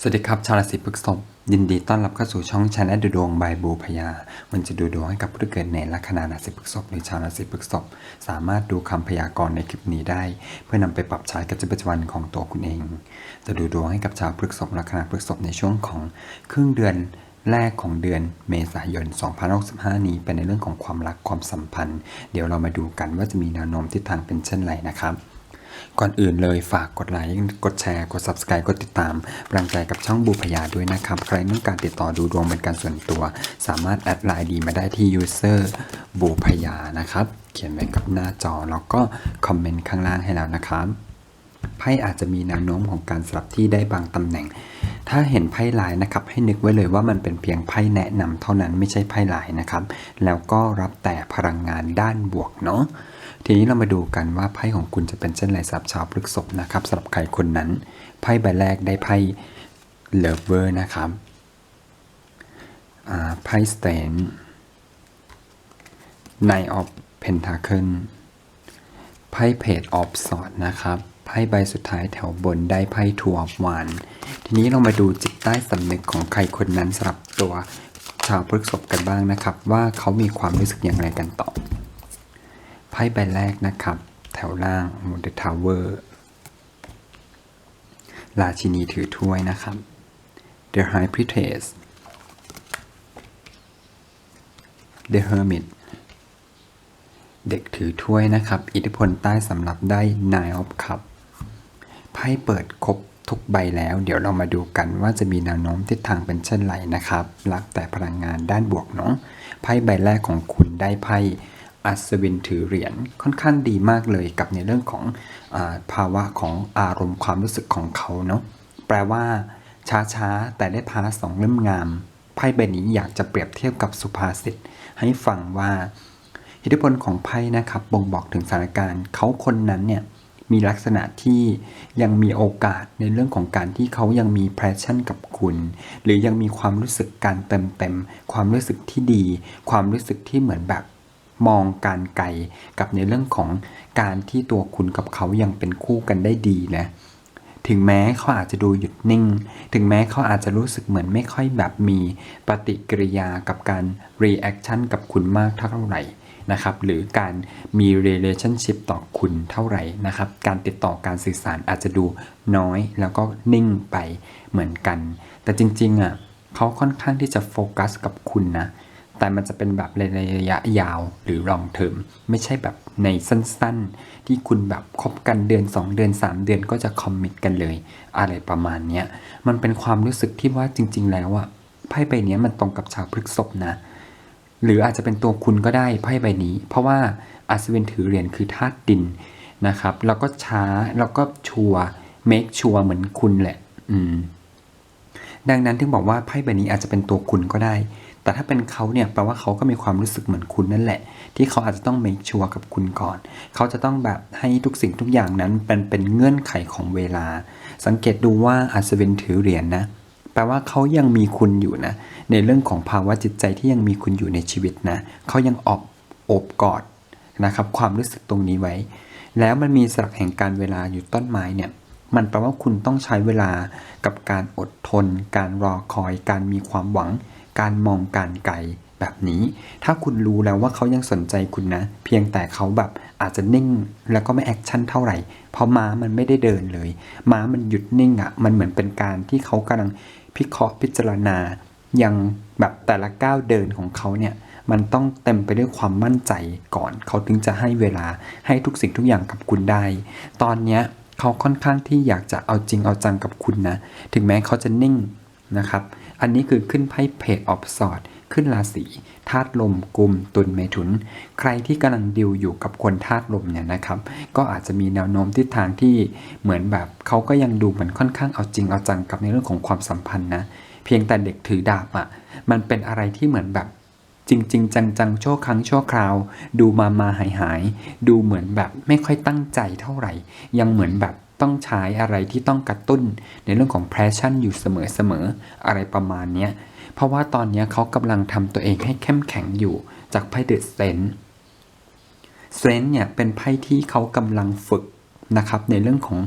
สวัสดีครับ ชาวราศีพฤษภยินดีต้อนรับเข้าสู่ช่องชาแนลดูดวงบายบูพยา มันจะดูดวงให้กับผู้ที่เกิดในลัคนาราศีพฤษภหรือชาวราศีพฤษภสามารถดูคำพยากรณ์ในคลิปนี้ได้ เพื่อนำไปปรับใช้กับชีวิตประจำวันของตัวคุณเอง จะดูดวงให้กับชาวพฤษภลัคนาพฤษภในช่วงของครึ่งเดือนแรกของเดือนเมษายน 2065 นี้เป็นในเรื่องของความรักความสัมพันธ์ เดี๋ยวเรามาดูกันว่าจะมีแนวโน้มทิศทางเป็นเช่นไรนะครับ ก่อนอื่นเลยฝากกดไลค์ กดแชร์ กด Subscribe กดติดตามกำลังใจกับช่องบูพยาด้วยนะครับ ใครต้องการติดต่อดูดวงเป็นการส่วนตัว สามารถแอดไลน์ดีมาได้ที่ user บูพยานะครับ เขียนไว้กับหน้าจอแล้วก็คอมเมนต์ข้างล่างให้แล้วนะครับไพ่อาจจะมีแนวโน้มของการสลับที่ได้บางตำแหน่ง ถ้าเห็นไพ่ลายนะครับ ให้นึกไว้เลยว่ามันเป็นเพียงไพ่แนะนำเท่านั้นไม่ใช่ไพ่ลายนะครับ แล้วก็รับแต่พลังงานด้านบวกเนาะ ทีนี้เรามาดูกันว่าไพ่ของคุณจะเป็นเช่นไรสำหรับชาวพฤษภนะครับสำหรับใครคนนั้นไพ่ใบแรกได้ไพ่เลเวอร์นะครับไพ่สเตนไนออฟเพนทาเคิลไพ่เพจออฟสอดนะครับไพ่ใบสุดท้ายแถวบนได้ไพ่ทัวร์วานทีนี้เรามาดูจิตใต้สำนึกของใครคนนั้นสำหรับตัวชาวพฤษภกันบ้างนะครับ ว่าเขามีความรู้สึกอย่างไรกันต่อ ไพ่ใบแรกนะครับ แถวล่างมูเดทาวเวอร์ราชินีถือถ้วยนะครับ The High Priestess The Hermit เด็กถือถ้วยนะครับ อิทธิพลใต้สำหรับได้ Nine of Cup ไพ่เปิดครบทุกใบแล้ว เดี๋ยวเรามาดูกันว่าจะมีแนวโน้มทิศทางเป็นเช่นไรนะครับ รับแต่พลังงานด้านบวกเนาะไพ่ใบแรกของคุณได้ไพ่ อัศวินถือเหรียญค่อนข้างดีมากเลยกับในเรื่องของอภาวะของอารมณ์ความรู้สึกของเขาเนาะแปลว่า ช้าๆ แต่ได้พาสองเล่มงามไพ่ใบนี้อยากจะเปรียบเทียบกับสุภาษิตให้ฟังว่าอิทธิพลของไพ่นะครับบ่งบอกถึงสถานการณ์เขาคนนั้นเนี่ยมีลักษณะที่ยังมีโอกาสในเรื่องของการที่เขายังมีแพชชั่นกับคุณ หรือยังมีความรู้สึกการเติมเต็ม ความรู้สึกที่ดี ความรู้สึกที่เหมือนแบบ มองการไกลกับในเรื่องของการที่ตัวคุณกับเขายังเป็นคู่กันได้ดีนะ ถึงแม้เขาอาจจะดูหยุดนิ่ง ถึงแม้เขาอาจจะรู้สึกเหมือนไม่ค่อยแบบมีปฏิกิริยากับการ reaction กับคุณมากเท่าไหร่นะครับ หรือการมี relationship ต่อคุณเท่าไหร่นะครับ การติดต่อการสื่อสารอาจจะดูน้อยแล้วก็นิ่งไปเหมือนกัน แต่จริงๆอะเขาค่อนข้างที่จะโฟกัสกับคุณนะ แต่มันจะเป็นแบบในระยะยาวหรือ long term ไม่ใช่แบบในสั้นๆ ที่คุณแบบคบกันเดือน 2 เดือน 3 เดือนก็จะคอมมิตกันเลย อะไรประมาณเนี้ยมันเป็นความรู้สึกที่ว่าจริง ๆ แล้วอะไพ่ใบเนี้ยมันตรงกับชาวพฤษภนะ หรืออาจจะเป็นตัวคุณก็ได้ไพ่ใบนี้ เพราะว่าอัศวินถือเหรียญคือธาตุดินนะครับ แล้วก็ช้าแล้วก็ชัวร์ make ชัวเหมือนคุณแหละ อืม ดังนั้นถึงบอกว่าไพ่ใบนี้อาจจะเป็นตัวคุณก็ได้ แต่ถ้าเป็นเขาเนี่ยแปลว่าเขาก็มีความรู้สึกเหมือนคุณนั่นแหละ ที่เขาอาจจะต้อง make sure กับคุณก่อน เขาจะต้องแบบให้ทุกสิ่งทุกอย่างนั้นเป็นเป็นเงื่อนไขของเวลา สังเกตดูว่าอัศวินถือเหรียญนะแปลว่าเขายังมีคุณอยู่นะ ในเรื่องของภาวะจิตใจที่ยังมีคุณอยู่ในชีวิตนะ เขายังอบโอบกอดนะครับความรู้สึกตรงนี้ไว้ แล้วมันมีสลักแห่งการเวลาอยู่ต้นไม้เนี่ยมันแปลว่าคุณต้องใช้เวลากับการอดทน การรอคอย การมีความหวัง การมองการไกลแบบนี้ ถ้าคุณรู้แล้วว่าเขายังสนใจคุณนะ เพียงแต่เขาแบบอาจจะนิ่งแล้วก็ไม่แอคชั่นเท่าไหร่ เพราะม้ามันไม่ได้เดินเลย ม้ามันหยุดนิ่งอะ่ะ มันเหมือนเป็นการที่เขากำลังพิเคราะห์พิจารณา ยังแบบแต่ละก้าวเดินของเขาเนี่ย มันต้องเต็มไปด้วยความมั่นใจก่อน เขาถึงจะให้เวลาให้ทุกสิ่งทุกอย่างกับคุณได้ ตอนเนี้ยเขาค่อนข้างที่อยากจะเอาจริงเอาจังกับคุณนะ ถึงแม้เขาจะนิ่ง นะครับ อันนี้คือขึ้นไพ่เพจออฟสอดขึ้นราศีธาตุลมกลุ่มตุลเมถุน ใครที่กำลังดิวอยู่กับคนธาตุลมเนี่ยนะครับ ก็อาจจะมีแนวโน้มทิศทางที่เหมือนแบบเขาก็ยังดูเหมือนค่อนข้างเอาจริงเอาจังกับในเรื่องของความสัมพันธ์นะ เพียงแต่เด็กถือดาบอะ่ะ มันเป็นอะไรที่เหมือนแบบจริงๆจังๆชั่วครั้งชั่วคราว ดูมามาหายหาย ดูเหมือนแบบไม่ค่อยตั้งใจเท่าไหร่ ยังเหมือนแบบ ต้องใช้อะไรที่ต้องกระตุ้นในเรื่องของ passion อยู่เสมอๆ อะไรประมาณนี้เพราะว่าตอนนี้เขากำลังทำตัวเองให้เข้มแข็งอยู่จากไพ่เดอะเซนเซนเนี่ยเป็นไพ่ที่เขากำลังฝึกนะครับในเรื่องของ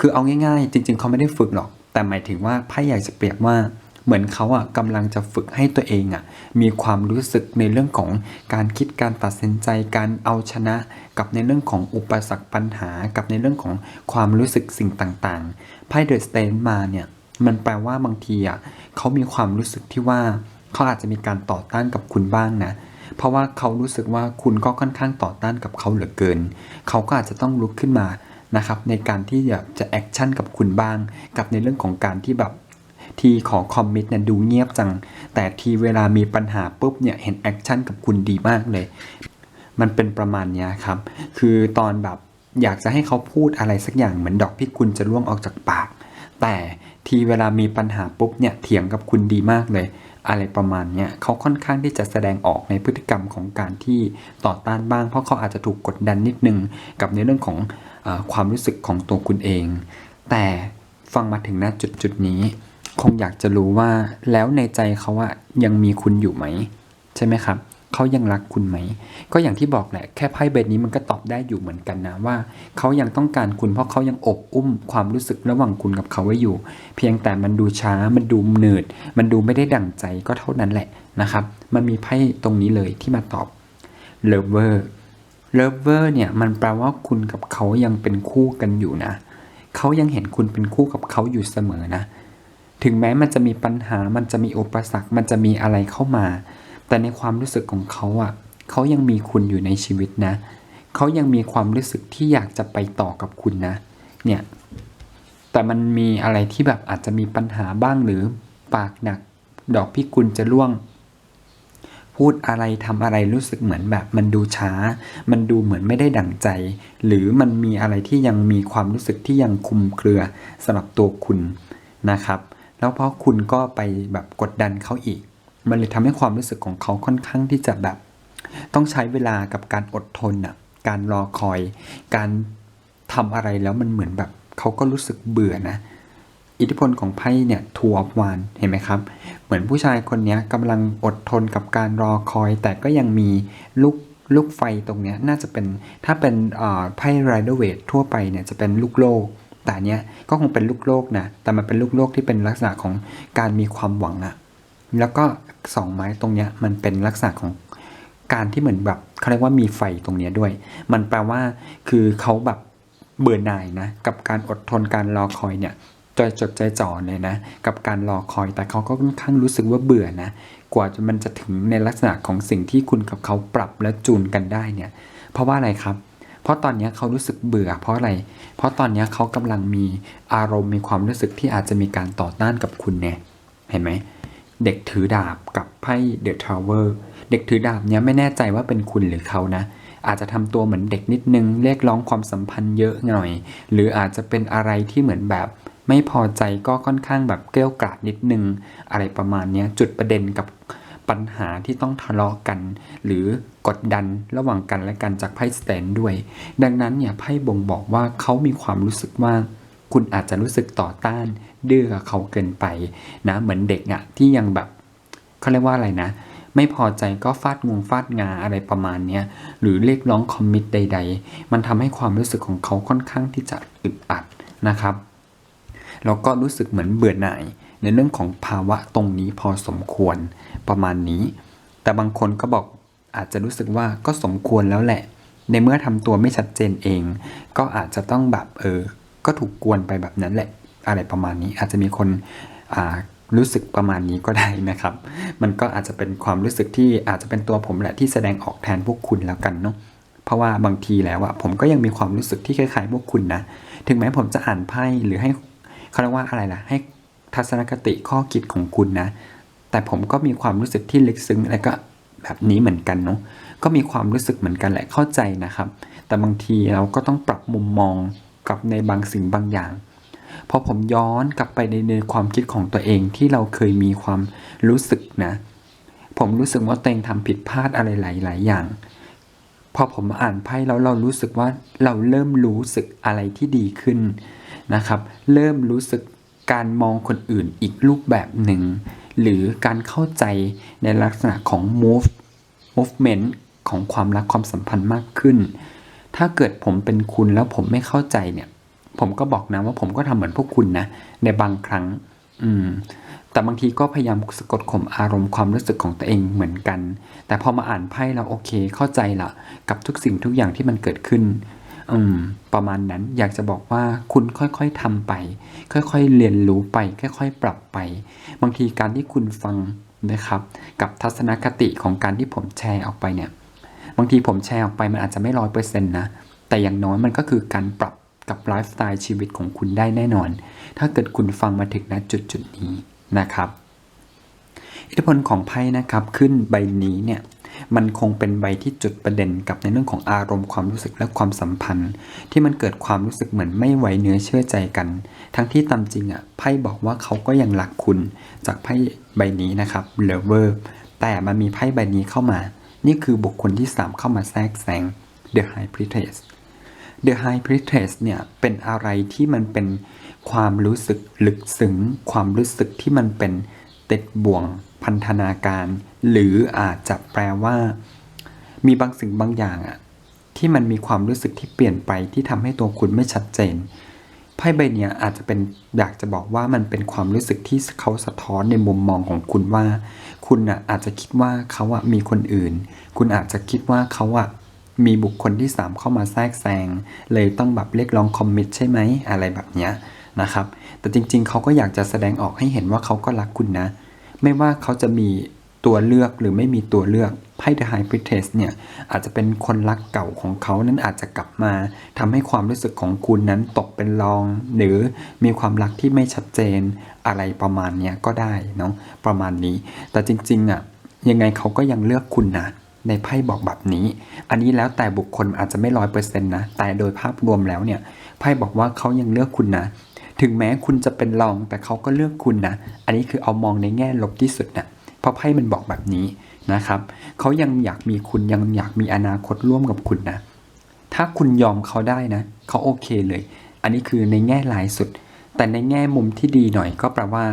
คือเอาง่ายๆ จริง ๆเขาไม่ได้ฝึกหรอก แต่หมายถึงว่าไพ่อยากจะเปรียบว่า เหมือนเขาอะกำลังจะฝึกให้ตัวเองอะมีความรู้สึกในเรื่องของการคิดการตัดสินใจการเอาชนะ กับในเรื่องของอุปสรรคปัญหา กับในเรื่องของความรู้สึกสิ่งต่างๆไพ่เดอะสเตนมาเนี่ยมันแปลว่าบางทีอะเขามีความรู้สึกที่ว่าเขาอาจจะมีการต่อต้านกับคุณบ้างนะเพราะว่าเขารู้สึกว่าคุณก็ค่อนข้างต่อต้านกับเขาเหลือเกิน เขาก็อาจจะต้องลุกขึ้นมานะครับในการที่จะจะแอคชั่นกับคุณบ้าง กับในเรื่องของการที่แบบ ที่ขอคอมมิตเนี่ยดูเงียบจัง แต่ทีเวลามีปัญหาปุ๊บเนี่ยเห็นแอคชั่นกับคุณดีมากเลย มันเป็นประมาณเนี้ยครับ คือตอนแบบอยากจะให้เขาพูดอะไรสักอย่างเหมือนดอกพิกุลจะร่วงออกจากปาก แต่ทีเวลามีปัญหาปุ๊บเนี่ยเถียงกับคุณดีมากเลย อะไรประมาณเนี้ยเขาค่อนข้างที่จะแสดงออกในพฤติกรรมของการที่ต่อต้านบ้าง เพราะเขาอาจจะถูกกดดันนิดนึง กับในเรื่องของอความรู้สึกของตัวคุณเอง แต่ฟังมาถึงณจุดจุดนี้ คงอยากจะรู้ว่าแล้วในใจเขาอะยังมีคุณอยู่ไหม ใช่ไหมครับเขายังรักคุณไหม ก็อย่างที่บอกแหละแค่ไพ่ใบนี้มันก็ตอบได้อยู่เหมือนกันนะว่าเขายังต้องการคุณเพราะเขายังอบอุ้มความรู้สึกระหว่างคุณกับเขาไว้อยู่ เพียงแต่มันดูช้ามันดูเหนืดมันดูไม่ได้ดั่งใจก็เท่านั้นแหละนะครับ มันมีไพ่ตรงนี้เลยที่มาตอบ lover lover เนี่ยมันแปลว่าคุณกับเขายังเป็นคู่กันอยู่นะเขายังเห็นคุณเป็นคู่กับเขาอยู่เสมอนะ ถึงแม้มันจะมีปัญหา มันจะมีอุปสรรค มันจะมีอะไรเข้ามา แต่ในความรู้สึกของเขาอะ เขายังมีคุณอยู่ในชีวิตนะ เขายังมีความรู้สึกที่อยากจะไปต่อกับคุณนะ เนี่ย แต่มันมีอะไรที่แบบอาจจะมีปัญหาบ้างหรือปากหนัก ดอกพิกุลจะร่วง พูดอะไรทำอะไรรู้สึกเหมือนแบบ มันดูช้า มันดูเหมือนไม่ได้ดั่งใจ หรือมันมีอะไรที่ยังมีความรู้สึกที่ยังคุมเครือสำหรับตัวคุณนะครับ แล้วเพราะคุณก็ไปแบบกดดันเขาอีก มันเลยทำให้ความรู้สึกของเขาค่อนข้างที่จะแบบ ต้องใช้เวลากับการอดทนอะ การรอคอย การทำอะไรแล้วมันเหมือนแบบเขาก็รู้สึกเบื่อนะ อิทธิพลของไพ่เนี่ยทัวร์วานเห็นไหมครับ เหมือนผู้ชายคนนี้กำลังอดทนกับการรอคอย แต่ก็ยังมีลูกลูกไฟตรงนี้น่าจะเป็นถ้าเป็นไพ่ไรเดอร์เวททั่วไปเนี่ยจะเป็นลูกโลก แต่เนี้ยก็คงเป็นลูกโลกนะ แต่มันเป็นลูกโลกที่เป็นลักษณะของการมีความหวังอะแล้วก็สองไม้ตรงเนี้ยมันเป็นลักษณะของการที่เหมือนแบบเขาเรียกว่ามีไฟตรงเนี้ยด้วย มันแปลว่าคือเขาแบบเบื่อหน่ายนะกับการอดทนการรอคอยเนี่ยใจจดใจจ่อเลยนะ กับการรอคอยแต่เขาก็ค่อนข้างรู้สึกว่าเบื่อนะ กว่าจะมันจะถึงในลักษณะของสิ่งที่คุณกับเขาปรับและจูนกันได้เนี่ย เพราะว่าอะไรครับ เพราะตอนนี้เขารู้สึกเบื่อ เพราะอะไร เพราะตอนนี้เขากำลังมีอารมณ์มีความรู้สึกที่อาจจะมีการต่อต้านกับคุณเนี่ยเห็นไหมเด็กถือดาบกับไพ่เดอะทาวเวอร์เด็กถือดาบเนี้ยไม่แน่ใจว่าเป็นคุณหรือเขานะ อาจจะทำตัวเหมือนเด็กนิดนึงเรียกร้องความสัมพันธ์เยอะหน่อย หรืออาจจะเป็นอะไรที่เหมือนแบบไม่พอใจก็ค่อนข้างแบบเกลี้ยวกล่อมนิดนึง อะไรประมาณนี้จุดประเด็นกับ ปัญหาที่ต้องทะเลาะกัน หรือกดดันระหว่างกันและกันจากไพ่สแตนด้วย ดังนั้นเนี่ยไพ่บ่งบอกว่าเขามีความรู้สึกว่าคุณอาจจะรู้สึกต่อต้านดื้อเขาเกินไปนะเหมือนเด็กอะที่ยังแบบเขาเรียกว่าอะไรนะ ไม่พอใจก็ฟาดงวงฟาดงาอะไรประมาณเนี้ยหรือเรียกร้องคอมมิตใด ๆ มันทำให้ความรู้สึกของเขาค่อนข้างที่จะอึดอัดนะครับแล้วก็รู้สึกเหมือนเบื่อหน่ายในเรื่องของภาวะตรงนี้พอสมควร ประมาณนี้ แต่บางคนก็บอกอาจจะรู้สึกว่าก็สมควรแล้วแหละ ในเมื่อทำตัวไม่ชัดเจนเอง ก็อาจจะต้องแบบเออ ก็ถูกกวนไปแบบนั้นแหละ อะไรประมาณนี้อาจจะมีคนอ่ารู้สึกประมาณนี้ก็ได้นะครับ มันก็อาจจะเป็นความรู้สึกที่อาจจะเป็นตัวผมแหละที่แสดงออกแทนพวกคุณแล้วกันเนาะเพราะว่าบางทีแล้วอะผมก็ยังมีความรู้สึกที่คล้ายๆพวกคุณนะ ถึงแม้ผมจะอ่านไพ่หรือให้เขาเรียกว่าอะไรล่ะ ให้ทัศนคติข้อคิดของคุณนะ แต่ผมก็มีความรู้สึกที่ลึกซึ้งและก็แบบนี้เหมือนกันเนาะก็มีความรู้สึกเหมือนกันแหละเข้าใจนะครับ แต่บางทีเราก็ต้องปรับมุมมองกับในบางสิ่งบางอย่างพอผมย้อนกลับไปในในความคิดของตัวเองที่เราเคยมีความรู้สึกนะ ผมรู้สึกว่าตัวเองทำผิดพลาดอะไรหลาย ๆ อย่าง พอผมอ่านไพ่แล้วเรารู้สึกว่าเราเริ่มรู้สึกอะไรที่ดีขึ้นนะครับ เริ่มรู้สึกการมองคนอื่นอีกรูปแบบหนึ่ง หรือการเข้าใจในลักษณะของ move movement ของความรักความสัมพันธ์มากขึ้น ถ้าเกิดผมเป็นคุณแล้วผมไม่เข้าใจเนี่ย ผมก็บอกนะว่าผมก็ทำเหมือนพวกคุณนะ ในบางครั้ง อืม แต่บางทีก็พยายามสะกดข่มอารมณ์ความรู้สึกของตัวเองเหมือนกัน แต่พอมาอ่านไพ่เราโอเคเข้าใจละกับทุกสิ่งทุกอย่างที่มันเกิดขึ้น อืมประมาณนั้นอยากจะบอกว่าคุณค่อยๆทำไป ค่อยๆเรียนรู้ไป ค่อย ๆ ปรับไป บางทีการที่คุณฟังนะครับ กับทัศนคติของการที่ผมแชร์ออกไปเนี่ย บางทีผมแชร์ออกไปมันอาจจะไม่ร้อยเปอร์เซ็นต์นะ แต่อย่างน้อยมันก็คือการปรับกับไลฟ์สไตล์ชีวิตของคุณได้แน่นอน ถ้าเกิดคุณฟังมาถึงณจุดจุดนี้นะครับ อิทธิพลของไพ่นะครับขึ้นใบนี้เนี่ย มันคงเป็นใบที่จุดประเด็นกับในเรื่องของอารมณ์ความรู้สึกและความสัมพันธ์ ที่มันเกิดความรู้สึกเหมือนไม่ไวเนื้อเชื่อใจกัน ทั้งที่ตามจริงอะไพ่บอกว่าเขาก็ยังรักคุณ จากไพ่ใบนี้นะครับ lover แต่มันมีไพ่ใบนี้เข้ามา นี่คือบุคคลที่ 3 เข้ามาแทรกแซง the high priestess The High Priestess เนี่ยเป็นอะไรที่มันเป็นความรู้สึกลึกซึ้งความรู้สึกที่มันเป็นติดบ่วง พันธนาการ หรืออาจจะแปลว่า มีบางสิ่งบางอย่างอะที่มันมีความรู้สึกที่เปลี่ยนไปที่ทำให้ตัวคุณไม่ชัดเจนไพ่ใบเนี้ยอาจจะเป็นอยากจะบอกว่ามันเป็นความรู้สึกที่เขาสะท้อนในมุมมองของคุณว่า คุณอะอาจจะคิดว่าเขาอะมีคนอื่น คุณอาจจะคิดว่าเขาอะมีบุคคลที่ 3 เข้ามาแทรกแซงเลยต้องแบบเรียกร้องคอมมิตใช่ไหมอะไรแบบเนี้ยนะครับ แต่จริงๆ เขาก็อยากจะแสดงออกให้เห็นว่าเขาก็รักคุณนะ ไม่ว่าเขาจะมีตัวเลือกหรือไม่มีตัวเลือกไพ่ The High Priestess เนี่ยอาจจะเป็นคนรักเก่าของเขานั้นอาจจะกลับมาทำให้ความรู้สึกของคุณนั้นตกเป็นรอง หรือมีความรักที่ไม่ชัดเจนอะไรประมาณเนี้ยก็ได้เนาะประมาณนี้ แต่จริงๆอะยังไงเขาก็ยังเลือกคุณนะในไพ่บอกแบบนี้ อันนี้แล้วแต่บุคคลอาจจะไม่ร้อยเปอร์เซ็นต์นะ แต่โดยภาพรวมแล้วเนี่ย ไพ่บอกว่าเขายังเลือกคุณนะ ถึงแม้คุณจะเป็นรองแต่เขาก็เลือกคุณนะ อันนี้คือเอามองในแง่ลบที่สุดนะเพราะไพ่มันบอกแบบนี้นะครับเขายังอยากมีคุณยังอยากมีอนาคตร่วมกับคุณนะ ถ้าคุณยอมเขาได้นะเขาโอเคเลย อันนี้คือในแง่ลายสุด แต่ในแง่มุมที่ดีหน่อยก็แปลว่า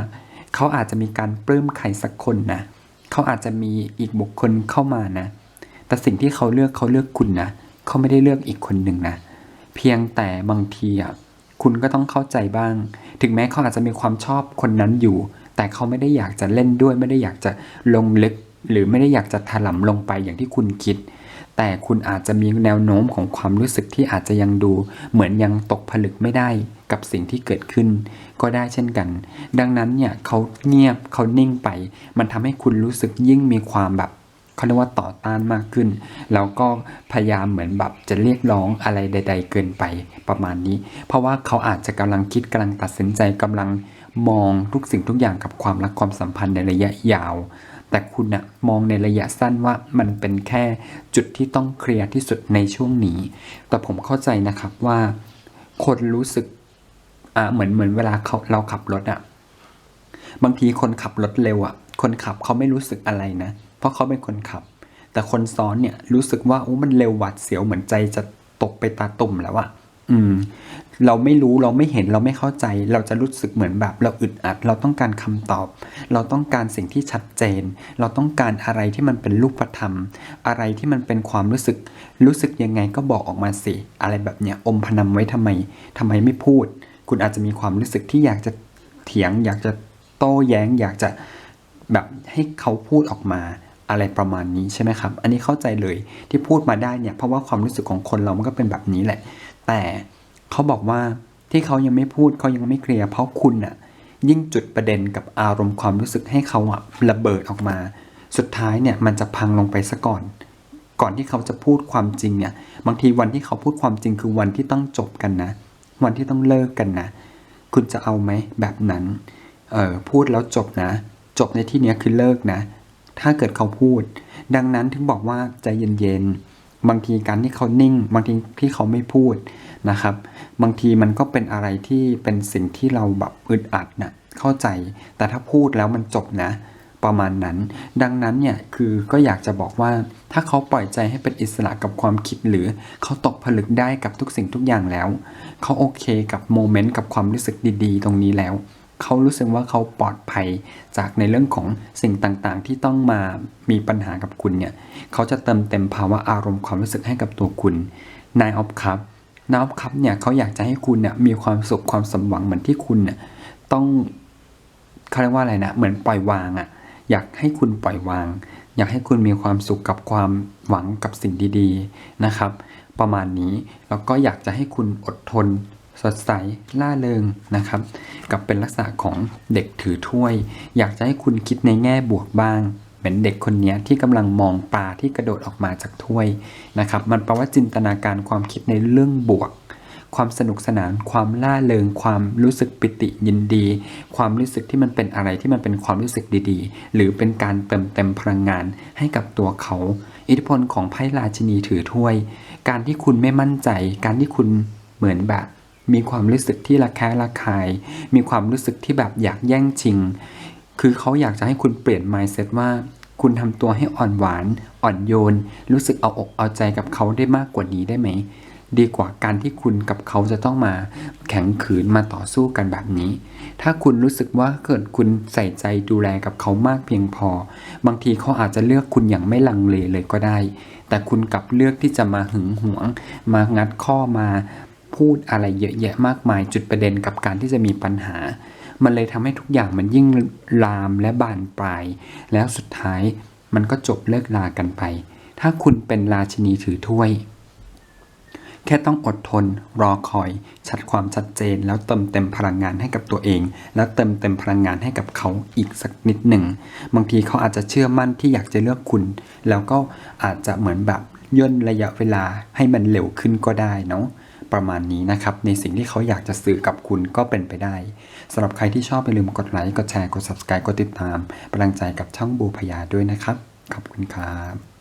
เขาอาจจะมีการปลื้มใครสักคนนะเขาอาจจะมีอีกบุคคลเข้ามานะ แต่สิ่งที่เขาเลือกเขาเลือกคุณนะเขาไม่ได้เลือกอีกคนหนึ่งนะ เพียงแต่บางทีอะ คุณก็ต้องเข้าใจบ้าง ถึงแม้เขาอาจจะมีความชอบคนนั้นอยู่ แต่เขาไม่ได้อยากจะเล่นด้วย ไม่ได้อยากจะลงลึก หรือไม่ได้อยากจะถลำลงไปอย่างที่คุณคิด แต่คุณอาจจะมีแนวโน้มของความรู้สึกที่อาจจะยังดู เหมือนยังตกผลึกไม่ได้กับสิ่งที่เกิดขึ้น ก็ได้เช่นกัน ดังนั้นเนี่ยเขาเงียบเขานิ่งไป มันทำให้คุณรู้สึกยิ่งมีความแบบ เขาเรียกว่าต่อต้านมากขึ้น แล้วก็พยายามเหมือนแบบจะเรียกร้องอะไรใด ๆ เกินไปประมาณนี้ เพราะว่าเขาอาจจะกำลังคิดกำลังตัดสินใจกำลังมองทุกสิ่งทุกอย่างกับความรักความสัมพันธ์ในระยะยาว แต่คุณอะมองในระยะสั้นว่ามันเป็นแค่จุดที่ต้องเคลียร์ที่สุดในช่วงนี้ แต่ผมเข้าใจนะครับว่า คนรู้สึกอ่าเหมือนเหมือนเวลาเขาเราขับรถอะบางทีคนขับรถเร็วอะ คนขับเขาไม่รู้สึกอะไรนะ เพราะเขาเป็นคนขับ แต่คนซ้อนเนี่ยรู้สึกว่าโอ้มันเร็วหวัดเสียวเหมือนใจจะตกไปตาตุ่มแล้วอะอืม เราไม่รู้เราไม่เห็นเราไม่เข้าใจ เราจะรู้สึกเหมือนแบบ เราอึดอัด เราต้องการคำตอบ เราต้องการสิ่งที่ชัดเจน เราต้องการอะไรที่มันเป็นรูปธรรม อะไรที่มันเป็นความรู้สึก รู้สึกยังไงก็บอกออกมาสิ อะไรแบบเนี้ยอมพนำไว้ทำไมทำไมไม่พูด คุณอาจจะมีความรู้สึกที่อยากจะเถียง อยากจะโต้แย้ง อยากจะแบบให้เขาพูดออกมา อะไรประมาณนี้ใช่ไหมครับ อันนี้เข้าใจเลยที่พูดมาได้เนี่ยเพราะว่าความรู้สึกของคนเรามันก็เป็นแบบนี้แหละ แต่เขาบอกว่าที่เขายังไม่พูดเขายังไม่เคลียร์เพราะคุณน่ะยิ่งจุดประเด็นกับอารมณ์ความรู้สึกให้เขาอะระเบิดออกมา สุดท้ายเนี่ยมันจะพังลงไปซะก่อน ก่อนที่เขาจะพูดความจริงเนี่ยบางทีวันที่เขาพูดความจริงคือวันที่ต้องจบกันนะ วันที่ต้องเลิกกันนะ คุณจะเอาไหมแบบนั้นเออพูดแล้วจบนะ จบในที่เนี้ยคือเลิกนะ ถ้าเกิดเขาพูด ดังนั้นถึงบอกว่าใจเย็นๆ บางทีการที่เขานิ่ง บางทีที่เขาไม่พูดนะครับ บางทีมันก็เป็นอะไรที่เป็นสิ่งที่เราแบบอึดอัดนะเข้าใจ แต่ถ้าพูดแล้วมันจบนะ ประมาณนั้น ดังนั้นเนี่ยคือก็อยากจะบอกว่าถ้าเขาปล่อยใจให้เป็นอิสระกับความคิดหรือเขาตกผลึกได้กับทุกสิ่งทุกอย่างแล้ว เขาโอเคกับโมเมนต์กับความรู้สึกดี ๆ ตรงนี้แล้ว เขารู้สึกว่าเขาปลอดภัยจากในเรื่องของสิ่งต่างๆ ที่ต้องมามีปัญหากับคุณเนี่ยเขาจะเติมเต็มภาวะอารมณ์ความรู้สึกให้กับตัวคุณนายออฟครับน้ำครับเนี่ยเขาอยากจะให้คุณเนี่ยมีความสุขความสมหวังเหมือนที่คุณเนี่ยต้องเขาเรียกว่าอะไรนะเหมือนปล่อยวางอะ่ะอยากให้คุณปล่อยวาง อยากให้คุณมีความสุขกับความหวังกับสิ่งดีๆนะครับ ประมาณนี้แล้วก็อยากจะให้คุณอดทน สดใสล่าเริงนะครับ กับเป็นลักษณะของเด็กถือถ้วย อยากจะให้คุณคิดในแง่บวกบ้าง เหมือนเด็กคนนี้ที่กำลังมองปลาที่กระโดดออกมาจากถ้วยนะครับ มันแปลว่าจินตนาการความคิดในเรื่องบวก ความสนุกสนาน ความล่าเริง ความรู้สึกปิติยินดี ความรู้สึกที่มันเป็นอะไรที่มันเป็นความรู้สึกดีๆ หรือเป็นการเติมเต็มพลังงานให้กับตัวเขา อิทธิพลของไพ่ราชินีถือถ้วย การที่คุณไม่มั่นใจ การที่คุณเหมือนแบบ มีความรู้สึกที่ระแคะระคาย มีความรู้สึกที่แบบอยากแย่งชิง คือเขาอยากจะให้คุณเปลี่ยน mindset ว่าคุณทำตัวให้อ่อนหวาน อ่อนโยน รู้สึกเอาอกเอาใจกับเขาได้มากกว่านี้ได้ไหม ดีกว่าการที่คุณกับเขาจะต้องมาแข็งขืนมาต่อสู้กันแบบนี้ ถ้าคุณรู้สึกว่าเกิดคุณใส่ใจดูแลกับเขามากเพียงพอ บางทีเขาอาจจะเลือกคุณอย่างไม่ลังเลเลยก็ได้ แต่คุณกลับเลือกที่จะมาหึงหวง มางัดข้อมา พูดอะไรเยอะแยะมากมายจุดประเด็นกับการที่จะมีปัญหา มันเลยทำให้ทุกอย่างมันยิ่งลามและบานปลาย แล้วสุดท้ายมันก็จบเลิกลากันไป ถ้าคุณเป็นราชินีถือถ้วย แค่ต้องอดทน รอคอย ชัดความชัดเจน แล้วเติมเต็มพลังงานให้กับตัวเอง แล้วเติมเต็มพลังงานให้กับเขาอีกสักนิดหนึ่ง บางทีเขาอาจจะเชื่อมั่นที่อยากจะเลือกคุณ แล้วก็อาจจะเหมือนแบบย่นระยะเวลาให้มันเร็วขึ้นก็ได้เนาะ ประมาณนี้นะครับ ในสิ่งที่เขาอยากจะสื่อกับคุณก็เป็นไปได้สำหรับใครที่ชอบอย่าลืมกดไลค์กดแชร์กด subscribe กดติดตามเป็นกำลังใจกับช่องบูพยาด้วยนะครับขอบคุณครับ